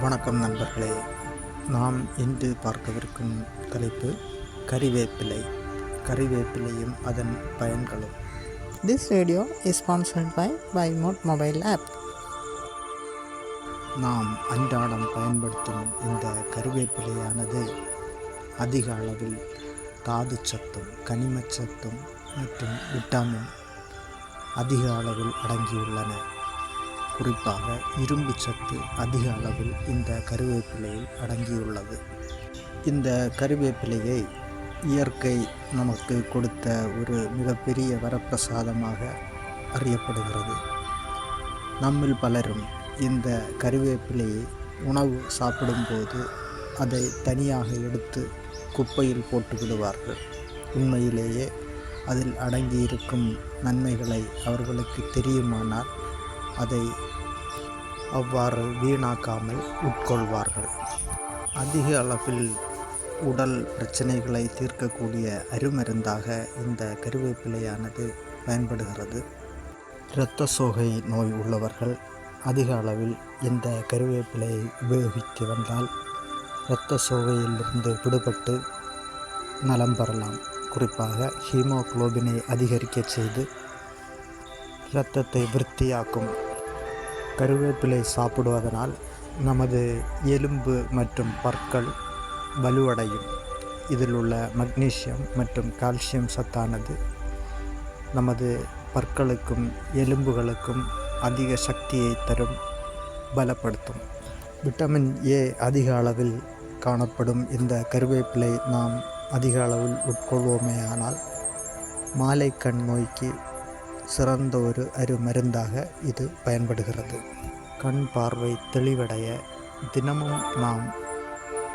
வணக்கம் நண்பர்களே. நாம் இன்று பார்க்கவிருக்கும் தலைப்பு கறிவேப்பிலை. கறிவேப்பிலையும் அதன் பயன்களும். This radio is sponsored by by mode mobile app நாம் அன்றாடம் பயன்படுத்தும் இந்த கறிவேப்பிலையானது அதிக அளவில் தாது சத்தும் கனிமச்சத்தும் மற்றும் விட்டாமின் அதிக அளவில் அடங்கியுள்ளன. குறிப்பாக இரும்பு சத்து அதிக அளவில் இந்த கருவேப்பிலையில் அடங்கியுள்ளது. இந்த கருவேப்பிலையை இயற்கை நமக்கு கொடுத்த ஒரு மிகப்பெரிய வரப்பிரசாதமாக அறியப்படுகிறது. நம்மில் பலரும் இந்த கருவேப்பிலையை உணவு சாப்பிடும்போது அதை தனியாக எடுத்து குப்பையில் போட்டு விடுவார்கள். உண்மையிலேயே அதில் அடங்கியிருக்கும் நன்மைகளை அவர்களுக்கு தெரியுமானால் அதை அவ்வாறு வீணாக்காமல் உட்கொள்வார்கள். அதிக அளவில் உடல் பிரச்சனைகளை தீர்க்கக்கூடிய அருமருந்தாக இந்த கருவேப்பிலையானது பயன்படுகிறது. இரத்த சோகை நோய் உள்ளவர்கள் அதிக அளவில் இந்த கருவேப்பிலையை உபயோகித்து வந்தால் இரத்த சோகையிலிருந்து விடுபட்டு நலம் பெறலாம். குறிப்பாக ஹீமோகுளோபினை அதிகரிக்கச் செய்து இரத்தத்தை விருத்தியாக்கும் கருவேப்பிலை சாப்பிடுவதனால் நமது எலும்பு மற்றும் பற்கள் வலுவடையும். இதில் உள்ள மக்னீஷியம் மற்றும் கால்சியம் சத்தானது நமது பற்களுக்கும் எலும்புகளுக்கும் அதிக சக்தியை தரும் பலப்படுத்தும். விட்டமின் ஏ அதிக அளவில் காணப்படும் இந்த கருவேப்பிலை நாம் அதிக அளவில் உட்கொள்வோமேயானால் மாலை கண் நோய்க்கு சிறந்த ஒரு அரு மருந்தாக இது பயன்படுகிறது. கண் பார்வை தெளிவடைய தினமும் நாம்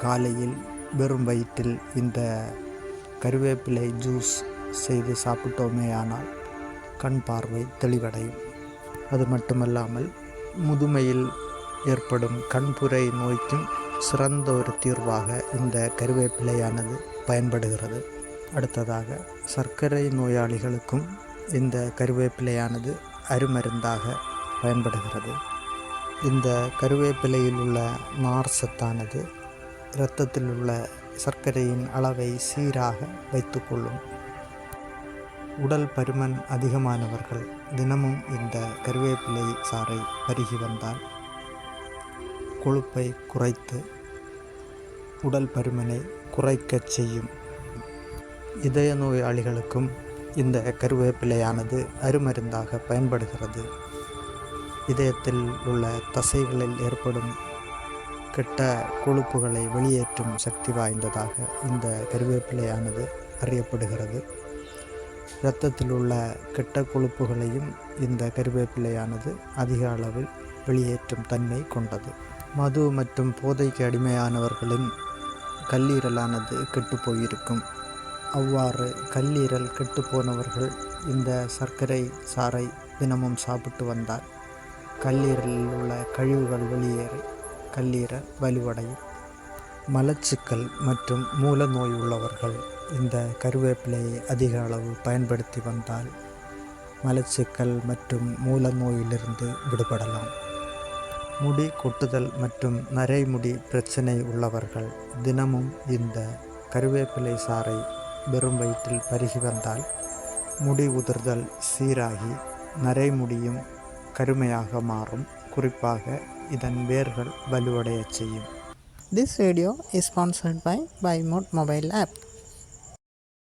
காலையில் வெறும் வயிற்றில் இந்த கருவேப்பிலை ஜூஸ் செய்து சாப்பிட்டோமேயானால் கண் பார்வை தெளிவடையும். அது மட்டுமல்லாமல் முதுமையில் ஏற்படும் கண்புரை நோய்க்கும் சிறந்த ஒரு தீர்வாக இந்த கருவேப்பிலையானது பயன்படுகிறது. அடுத்ததாக சர்க்கரை நோயாளிகளுக்கும் இந்த கருவேப்பிலையானது அருமருந்தாக பயன்படுகிறது. இந்த கருவேப்பிலையில் உள்ள நார் சத்தானது இரத்தத்தில் உள்ள சர்க்கரையின் அளவை சீராக வைத்துக்கொள்ளும். உடல் பருமன் அதிகமானவர்கள் தினமும் இந்த கருவேப்பிலை சாறை பருகி வந்தால் கொழுப்பை குறைத்து உடல் பருமனை குறைக்கச் செய்யும். இதய நோயாளிகளுக்கும் இந்த கருவேப்பிலையானது அருமருந்தாக பயன்படுகிறது. இதயத்தில் உள்ள தசைகளில் ஏற்படும் கெட்ட கொழுப்புகளை வெளியேற்றும் சக்தி வாய்ந்ததாக இந்த கருவேப்பிலையானது அறியப்படுகிறது. இரத்தத்தில் உள்ள கெட்ட கொழுப்புகளையும் இந்த கருவேப்பிலையானது அதிக அளவில் வெளியேற்றும் தன்மை கொண்டது. மது மற்றும் போதைக்கு அடிமையானவர்களின் கல்லீரலானது கெட்டுப்போயிருக்கும் அவ்வாறு கல்லீரல் கெட்டுப்போனவர்கள் இந்த சர்க்கரை சாறை தினமும் சாப்பிட்டு வந்தால் கல்லீரலில் உள்ள கழிவுகள் வெளியேறி கல்லீரல் வலுவடையும். மலச்சிக்கல் மற்றும் மூல நோய் உள்ளவர்கள் இந்த கருவேப்பிலையை அதிக அளவு பயன்படுத்தி வந்தால் மலச்சிக்கல் மற்றும் மூல நோயிலிருந்து விடுபடலாம். முடி கொட்டுதல் மற்றும் நரைமுடி பிரச்சனை உள்ளவர்கள் தினமும் இந்த கருவேப்பிலை சாறை வெறும் வயிற்றில் பருகி வந்தால் முடி உதிர்தல் சீராகி நரைமுடியும் கருமையாக மாறும். குறிப்பாக இதன் வேர்கள் வலுவடையச் செய்யும். This video is sponsored by by mode mobile app